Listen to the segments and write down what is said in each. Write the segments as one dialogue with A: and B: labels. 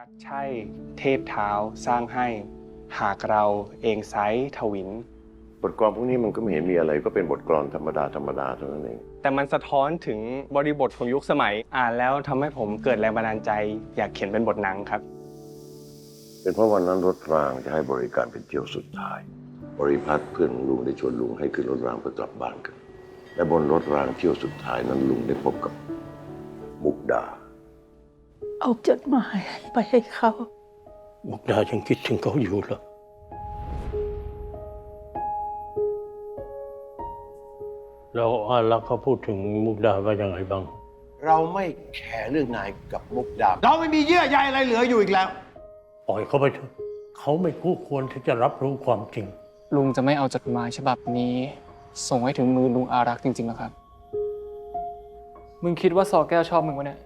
A: รักใช่เทพเท้าสร้างให้ หากเราเองไซร้ทวิน
B: บทกลอนพวกนี้มันก็ไม่เห็นมีอะไร ก็เป็นบทกลอนธรรมดาธรรมดาเท่านั้นเอง
A: แต่มันสะท้อนถึงบริบทของยุคสมัยอ่านแล้วทำให้ผมเกิดแรงบันดาลใจ อยากเขียนเป็นบทหนังครับ
B: เป็นเพราะวันนั้นรถรางจะให้บริการเป็นเที่ยวสุดท้าย บริพัตรเพื่อนของลุงได้ชวนลุงให้ขึ้นรถรางเพื่อกลับบ้านกันและบนรถรางเที่ยวสุดท้ายนั้นลุงได้พบกับมุกดา
C: เอาจดหมายไปให้เขา
D: มุกดายังคิดถึงเขาอยู่เหรอแล้วอารักษ์เขาพูดถึงมุกดาว่ายังไงบ้าง
E: เราไม่แคร์เรื่องนายกับมุกดา เราไม่มีเยื่อใยอะไรเหลืออยู่อีกแล้ว
D: ปล่อยเขาไปเถอะเขาไม่คู่ควรที่จะรับรู้ความจริง
F: ลุงจะไม่เอาจดหมายฉบับนี้ ส่งให้ถึงมือลุงอารักษ์จริงๆหรอครับ มึงคิดว่าซอแก้วชอบมึงวะเนี่ย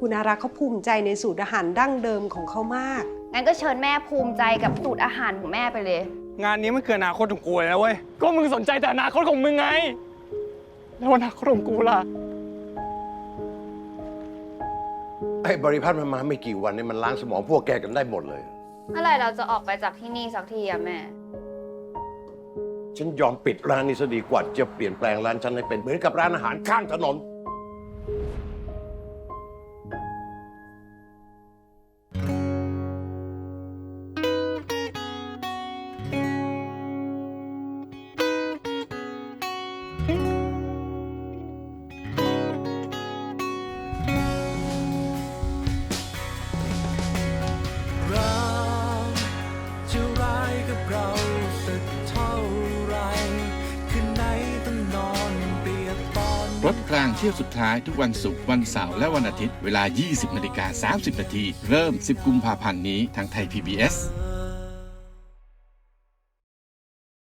G: คุณอารักษ์เขาภูมิใจในสูตรอาหารดั้งเดิมของเขามาก
H: งั้นก็เชิญแม่ภูมิใจกับสูตรอาหารของแม่ไปเลย
A: งานนี้มันเกินอนาคตของกูเลยนะเว้ย ก็มึงสนใจแต่อนาคตของมึงไง แล้วอนาคตของกูล่ะ
E: ไอ้บริพัตรมันมาไม่กี่วันนี้มันล้างสมองพวกแกกันได้หมดเลย
H: เมื่อไหร่เราจะออกไปจากที่นี่สักทีอะแม่
E: ฉันยอมปิดร้านนี้ซะดีกว่าจะเปลี่ยนแปลงร้านฉันให้เป็นเหมือนกับร้านอาหารข้างถนน
I: ร
J: ถกลางเที่ยวสุดท้ายทุกวันศุกร์วันเสาร์และวันอาทิตย์เวลา 20นาฬิกา30นาทีเริ่ม 10 กุมภาพันธ์นี้ทางไทย PBS